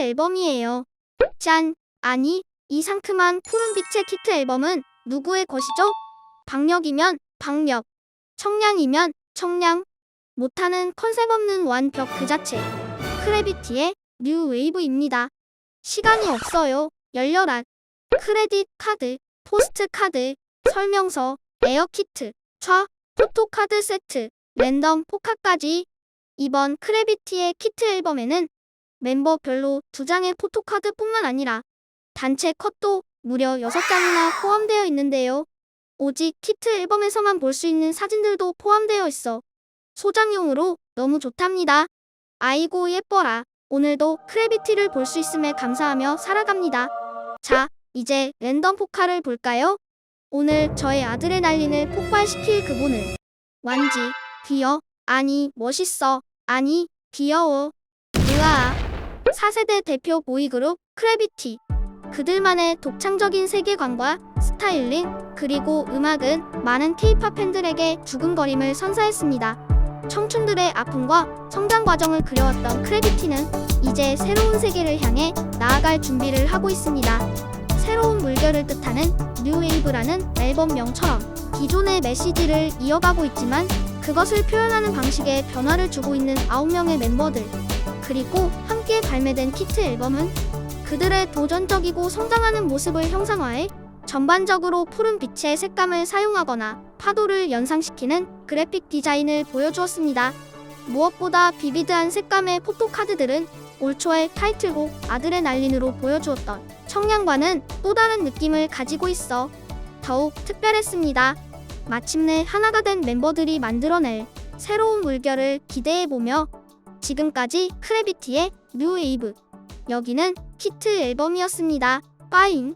앨범이에요. 짠! 아니, 이 상큼한 푸른빛의 키트 앨범은 누구의 것이죠? 박력이면 박력, 청량이면 청량, 못하는 컨셉 없는 완벽 그 자체. 크래비티의 뉴 웨이브입니다. 시간이 없어요. 열렬한 크레딧 카드, 포스트 카드, 설명서, 에어 키트, 차, 포토카드 세트, 랜덤 포카까지. 이번 크래비티의 키트 앨범에는 멤버별로 두 장의 포토카드뿐만 아니라 단체 컷도 무려 6장이나 포함되어 있는데요. 오직 키트 앨범에서만 볼 수 있는 사진들도 포함되어 있어 소장용으로 너무 좋답니다. 아이고 예뻐라. 오늘도 크래비티를 볼 수 있음에 감사하며 살아갑니다. 자, 이제 랜덤 포카를 볼까요? 오늘 저의 아드레날린을 폭발시킬 그분은 완지, 귀여, 아니 멋있어, 아니 귀여워. 으아. 4세대 대표 보이그룹 크래비티. 그들만의 독창적인 세계관과 스타일링 그리고 음악은 많은 케이팝 팬들에게 두근거림을 선사했습니다. 청춘들의 아픔과 성장 과정을 그려왔던 크래비티는 이제 새로운 세계를 향해 나아갈 준비를 하고 있습니다. 새로운 물결을 뜻하는 뉴웨이브라는 앨범명처럼 기존의 메시지를 이어가고 있지만 그것을 표현하는 방식에 변화를 주고 있는 9명의 멤버들 그리고 함께 발매된 키트 앨범은 그들의 도전적이고 성장하는 모습을 형상화해 전반적으로 푸른 빛의 색감을 사용하거나 파도를 연상시키는 그래픽 디자인을 보여주었습니다. 무엇보다 비비드한 색감의 포토카드들은 올 초의 타이틀곡 아드레날린으로 보여주었던 청량과는 또 다른 느낌을 가지고 있어 더욱 특별했습니다. 마침내 하나가 된 멤버들이 만들어낼 새로운 물결을 기대해보며 지금까지 크래비티의 뉴 웨이브 여기는 키트 앨범이었습니다. 빠잉